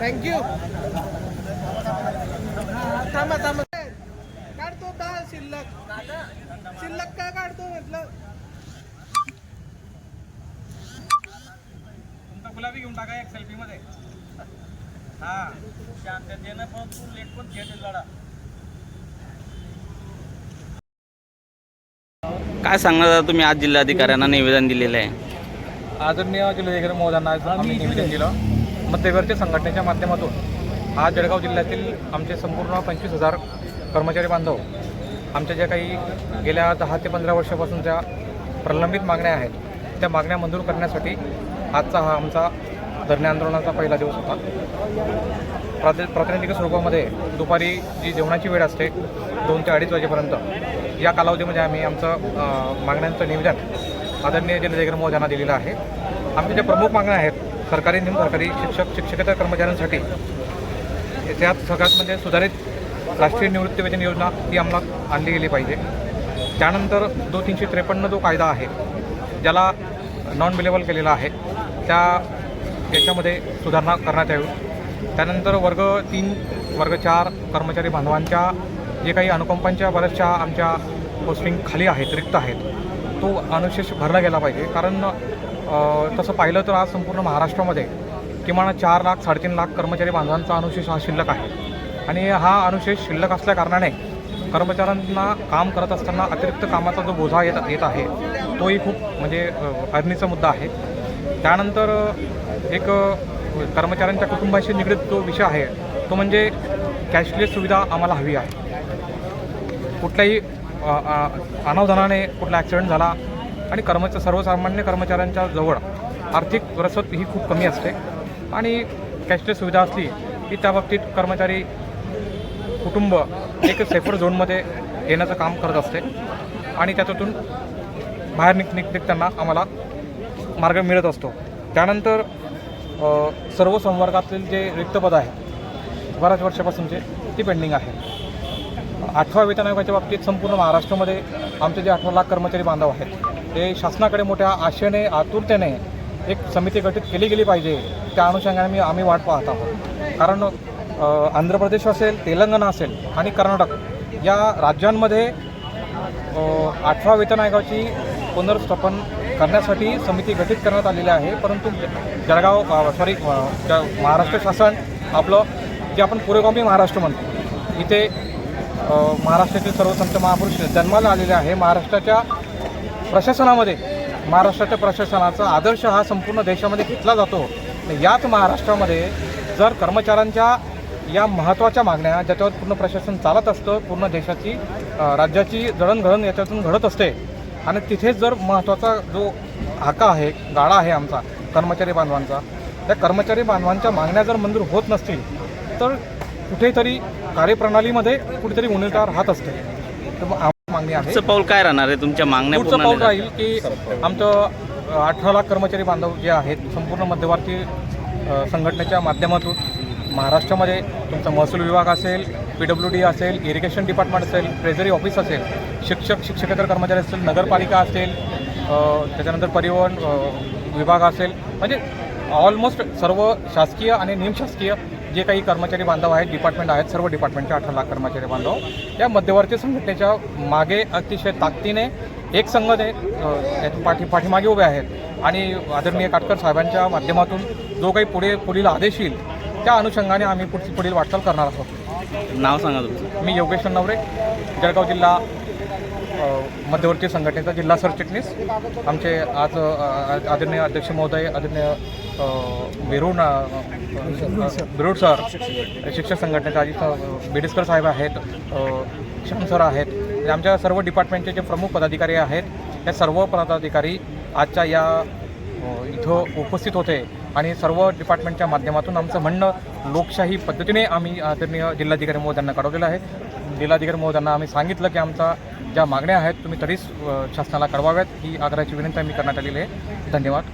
Thank you थांबा थांबा. काढतो दहा शिल्लक. शिल्लक काय काढतो म्हटलं? तुमचा गुलाबी घेऊन टाका एक सेल्फी मध्ये. हा. शांततेनं पण तू लेट पण खेळ लढा. काय सांगणार तुम्ही आज जिल्हाधिकाऱ्यांना निवेदन दिलेलं आहे? आदरणीय जिल्हाधिकारी महोदयांना आज आम्ही निवेदन दिलं. मध्यवर्ती संघटनेच्या माध्यमातून आज जळगाव जिल्ह्यातील आमचे संपूर्ण पंचवीस हजार कर्मचारी बांधव आमच्या ज्या काही गेल्या दहा ते पंधरा वर्षापासूनच्या प्रलंबित मागण्या आहेत त्या मागण्या मंजूर करण्यासाठी आजचा हा आमचा धरणे आंदोलनाचा पहिला दिवस होता. प्राति प्रातिनिधिक स्वरूपामध्ये दुपारी जी जेवणाची वेळ असते दोन ते अडीच वाजेपर्यंत या कालावधीमध्ये आम्ही आमचं मागण्यांचं निवेदन आदरणीय जिल्हाधिकारी महोदयांना दिलेलं आहे. आमच्या ज्या प्रमुख मागण्या आहेत सरकारी निमसरकारी शिक्षक शिक्षकेतर कर्मचाऱ्यांसाठी त्यात सगळ्यात म्हणजे सुधारित राष्ट्रीय निवृत्तीवेतन योजना ती अंमलात आणली गेली पाहिजे. त्यानंतर दो तीनशे त्रेपन्न जो कायदा आहे ज्याला नॉन बिलेबल केलेला आहे त्या याच्यामध्ये सुधारणा करण्यात यावी. त्यानंतर वर्ग तीन वर्ग चार कर्मचारी बांधवांच्या जे काही अनुकंपांच्या बऱ्याचशा आमच्या पोस्टिंग खाली आहेत रिक्त आहेत. तो अनुशेष भरला गेला पाहिजे. कारण तसं पाहिलं तर आज संपूर्ण महाराष्ट्रामध्ये किमान चार लाख साडेतीन लाख कर्मचारी बांधवांचा अनुशेष हा शिल्लक आहे. आणि हा अनुशेष शिल्लक असल्याकारणाने कर्मचाऱ्यांना काम करत असताना अतिरिक्त कामाचा जो बोजा येत येत आहे तोही खूप म्हणजे अरणीचा मुद्दा आहे. त्यानंतर एक कर्मचाऱ्यांच्या कुटुंबाशी निगडीत जो विषय आहे तो म्हणजे कॅशलेस सुविधा आम्हाला हवी आहे. कुठल्याही अनावधानाने कुठला ॲक्सिडेंट झाला आणि कर्मच सर्वसामान्य कर्मचाऱ्यांच्या जवळ आर्थिक रसद ही खूप कमी असते आणि कॅशलेस सुविधा असली की त्या बाबतीत कर्मचारी कुटुंब एक सेफर झोनमध्ये येण्याचं काम करत असते आणि त्याच्यातून बाहेर निघ निघ निघताना आम्हाला मार्ग मिळत असतो. त्यानंतर सर्व संवर्गातील जे रिक्त पद आहेत बऱ्याच वर्षापासूनचे ती पेंडिंग आहे आठवा वेतन आयोगाच्या बाबतीत संपूर्ण महाराष्ट्रामध्ये आमचे जे अठरा लाख कर्मचारी बांधव आहेत ते शासनाकडे मोठ्या आशेने आतुरतेने एक समिती गठीत केली गेली पाहिजे. त्या अनुषंगाने मी आम्ही वाट पाहत आहोत. कारण आंध्र प्रदेश असेल तेलंगणा असेल आणि कर्नाटक या राज्यांमध्ये आठवा वेतन आयोगाची पुनर्स्थापन करण्यासाठी समिती गठीत करण्यात आलेली आहे. परंतु जळगाव सॉरी महाराष्ट्र शासन आपलं जे आपण पुरोगामी महाराष्ट्र म्हणतो इथे महाराष्ट्रातील सर्व संत महापुरुष जन्माला आलेले आहे. महाराष्ट्राच्या प्रशासनामध्ये महाराष्ट्राच्या प्रशासनाचा आदर्श हा संपूर्ण देशामध्ये घेतला जातो. याच महाराष्ट्रामध्ये जर कर्मचाऱ्यांच्या या महत्त्वाच्या मागण्या ज्याच्यावर पूर्ण प्रशासन चालत असतं पूर्ण देशाची राज्याची जडणघडण याच्यातून घडत असते आणि तिथेच जर महत्त्वाचा जो हाका आहे गाडा आहे आमचा कर्मचारी बांधवांचा त्या कर्मचारी बांधवांच्या मागण्या जर मंजूर होत नसतील तर कुठेतरी कार्यप्रणालीमध्ये कुठेतरी उणीवकार हात असते. तर मागणी आहे. पुढचं पाऊल काय राहणार आहे? तुमच्या मागण्या पुढचं पूर्ण पाऊल नाही राहील की आमचं अठरा लाख कर्मचारी बांधव जे आहेत संपूर्ण मध्यवर्ती अ, संघटनेच्या माध्यमातून महाराष्ट्रामध्ये तुमचा महसूल विभाग असेल पी डब्ल्यू डी असेल इरिगेशन डिपार्टमेंट असेल ट्रेझरी ऑफिस असेल शिक्षक शिक्षकेतर कर्मचारी असेल नगरपालिका असेल अ, त्याच्यानंतर परिवहन अ, विभाग असेल म्हणजे ऑलमोस्ट सर्व शासकीय आणि निमशासकीय जे काही कर्मचारी बांधव आहेत डिपार्टमेंट आहेत सर्व डिपार्टमेंटचे अठरा लाख कर्मचारी बांधव या मध्यवर्ती संघटनेच्या मागे अतिशय ताकदीने एक संघने अ, यात पाठी पाठीमागे उभे आहेत. आणि आदरणीय काटकर साहेबांच्या माध्यमातून जो काही पुढे पुढील आदेश येईल त्या अनुषंगाने आम्ही पुढची पुढील वाटचाल करणार आहोत. नाव सांगा तुमचं. मी योगेश नवरे जळगाव जिल्हा मध्यवर्ती संघटनेचा जिल्हा सरचिटणीस. आमचे आज आदरणीय अध्यक्ष महोदय आदरणीय बिरुण बिरुड सर शिक्षक संघटनेचे अजित बिडिस्कर साहेब आहेत अ, श्याम सर आहेत. म्हणजे आमच्या सर्व डिपार्टमेंटचे जे प्रमुख पदाधिकारी आहेत त्या सर्व पदाधिकारी आजच्या या इथं उपस्थित होते. आणि सर्व डिपार्टमेंटच्या माध्यमातून आमचं म्हणणं लोकशाही पद्धतीने आम्ही आदरणीय जिल्हाधिकारी महोदयांना कळवलेलं आहे. जिल्हाधिकारी महोदयांना आम्ही सांगितलं की आमचा ज्या मागण्या आहेत तुम्ही तरीच शासनाला कळवाव्यात. ही आग्रहाची विनंती आम्ही करण्यात आलेली आहे. धन्यवाद.